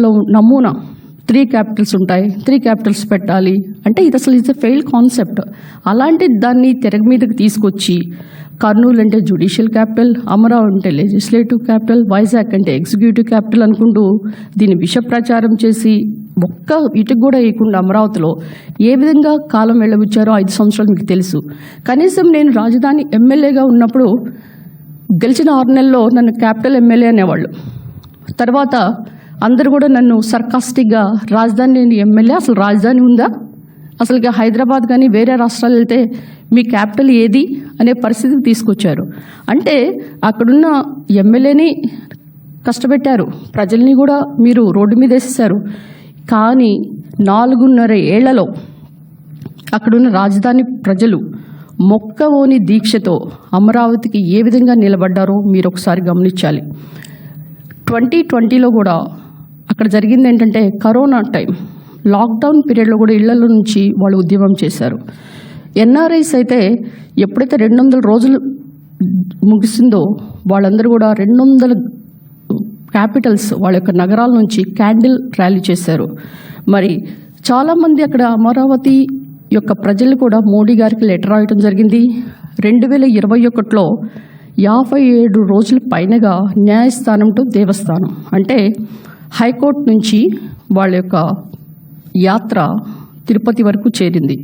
లో నమూనా three capitals ఉంటాయి. త్రీ క్యాపిటల్స్ పెట్టాలి. అంటే ఇది అసలు ఇట్స్ ఎ ఫెయిల్డ్ కాన్సెప్ట్ అలాంటి దాన్ని తెరగ మీదకి తీసుకొచ్చి కర్నూలు అంటే జ్యుడిషియల్ క్యాపిటల్ అమరావతి అంటే లెజిస్లేటివ్ క్యాపిటల్ వైజాగ్ అంటే ఎగ్జిక్యూటివ్ క్యాపిటల్ అనుకుంటూ దీన్ని విష ప్రచారం చేసి ఒక్క ఇటుకు కూడా వేయకుండా అమరావతిలో ఏ విధంగా కాలం వెళ్ళబుచ్చారో ఐదు సంవత్సరాలు మీకు తెలుసు. కనీసం నేను రాజధాని ఎమ్మెల్యేగా ఉన్నప్పుడు గెలిచిన ఆరు నెలల్లో నన్ను క్యాపిటల్ ఎమ్మెల్యే అనేవాళ్ళు. తర్వాత అందరూ కూడా నన్ను సర్కాస్టిక్గా రాజధాని లేని ఎమ్మెల్యే అసలు రాజధాని ఉందా? అసలు హైదరాబాద్ కానీ వేరే రాష్ట్రాలు వెళ్తే మీ క్యాపిటల్ ఏది అనే పరిస్థితికి తీసుకొచ్చారు. అంటే అక్కడున్న ఎమ్మెల్యేని కష్టపెట్టారు. ప్రజల్ని కూడా మీరు రోడ్డు మీద వేసేసారు కానీ నాలుగున్నర ఏళ్ళలో అక్కడున్న రాజధాని ప్రజలు మొక్కవోని దీక్షతో అమరావతికి ఏ విధంగా నిలబడ్డారో మీరు ఒకసారి గమనించాలి. ట్వంటీ ట్వంటీలో కూడా అక్కడ జరిగింది ఏంటంటే కరోనా టైం. లాక్డౌన్ పీరియడ్లో కూడా ఇళ్ళలో నుంచి వాళ్ళు ఉద్యమం చేశారు. ఎన్ఆర్ఐస్ అయితే ఎప్పుడైతే రెండు వందల రోజులు ముగిసిందో వాళ్ళందరూ కూడా రెండు వందల క్యాపిటల్స్ వాళ్ళ యొక్క నగరాల నుంచి క్యాండిల్ ర్యాలీ చేశారు. మరి చాలామంది అక్కడ అమరావతి యొక్క ప్రజలు కూడా మోడీ గారికి లెటర్ రాయటం జరిగింది. రెండు వేల ఇరవై ఒకటిలో యాభై ఏడు రోజుల పైనగా న్యాయస్థానం టు దేవస్థానం. అంటే హైకోర్టు నుంచి వాళ్ళ యొక్క యాత్ర తిరుపతి వరకు చేరింది.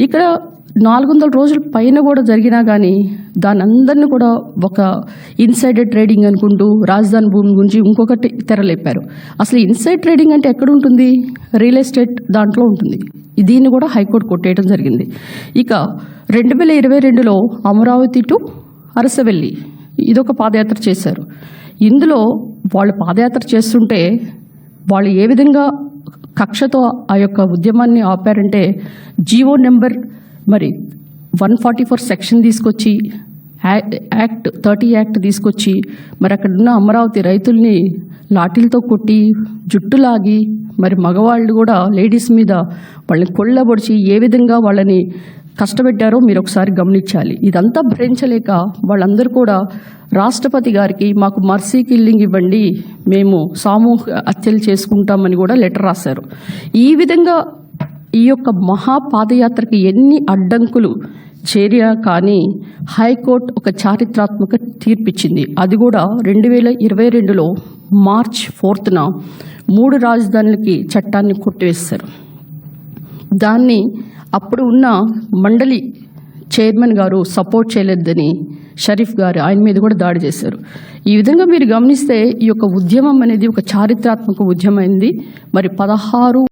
ఇక్కడ నాలుగు వందల రోజుల పైన కూడా జరిగినా కానీ దాని అందరిని కూడా ఒక ఇన్సైడర్ ట్రేడింగ్ అనుకుంటూ రాజధాని భూమి గురించి ఇంకొకటి తెరలేపారు. అసలు ఇన్సైడ్ ట్రేడింగ్ అంటే ఎక్కడ ఉంటుంది? రియల్ ఎస్టేట్ దాంట్లో ఉంటుంది. దీన్ని కూడా హైకోర్టు కొట్టేయడం జరిగింది. ఇక రెండు వేల ఇరవై రెండులో అమరావతి టు అరసవెల్లి ఇదొక పాదయాత్ర చేశారు. ఇందులో వాళ్ళు పాదయాత్ర చేస్తుంటే వాళ్ళు ఏ విధంగా కక్షతో ఆ యొక్క ఉద్యమాన్ని ఆపారంటే జీవో నెంబర్ మరి వన్ ఫార్టీ ఫోర్ సెక్షన్ తీసుకొచ్చి యా- యాక్ట్ థర్టీ యాక్ట్ తీసుకొచ్చి మరి అక్కడ ఉన్న అమరావతి రైతుల్ని లాఠీలతో కొట్టి జుట్టు లాగి మరి మగవాళ్ళు కూడా లేడీస్ మీద వాళ్ళని కొళ్ళబొడిచి ఏ విధంగా వాళ్ళని కష్టపెట్టారో మీరు ఒకసారి గమనించాలి. ఇదంతా భరించలేక వాళ్ళందరూ కూడా రాష్ట్రపతి గారికి మాకు మర్సీ కిల్లింగ్ ఇవ్వండి మేము సామూహిక హత్యలు చేసుకుంటామని కూడా లెటర్ రాశారు. ఈ విధంగా ఈ యొక్క మహా పాదయాత్రకి ఎన్ని అడ్డంకులు చేరియా కానీ హైకోర్టు ఒక చారిత్రాత్మక తీర్పిచ్చింది. అది కూడా రెండు వేల ఇరవై రెండులో మార్చ్ ఫోర్త్న మూడు రాజధానులకి చట్టాన్ని కొట్టివేశారు. దాన్ని అప్పుడు ఉన్న మండలి చైర్మన్ గారు సపోర్ట్ చేయలేదని షరీఫ్ గారు ఆయన మీద కూడా దాడి చేశారు. ఈ విధంగా మీరు గమనిస్తే ఈ యొక్క ఉద్యమం అనేది ఒక చారిత్రాత్మక ఉద్యమం అయింది. మరి పదహారు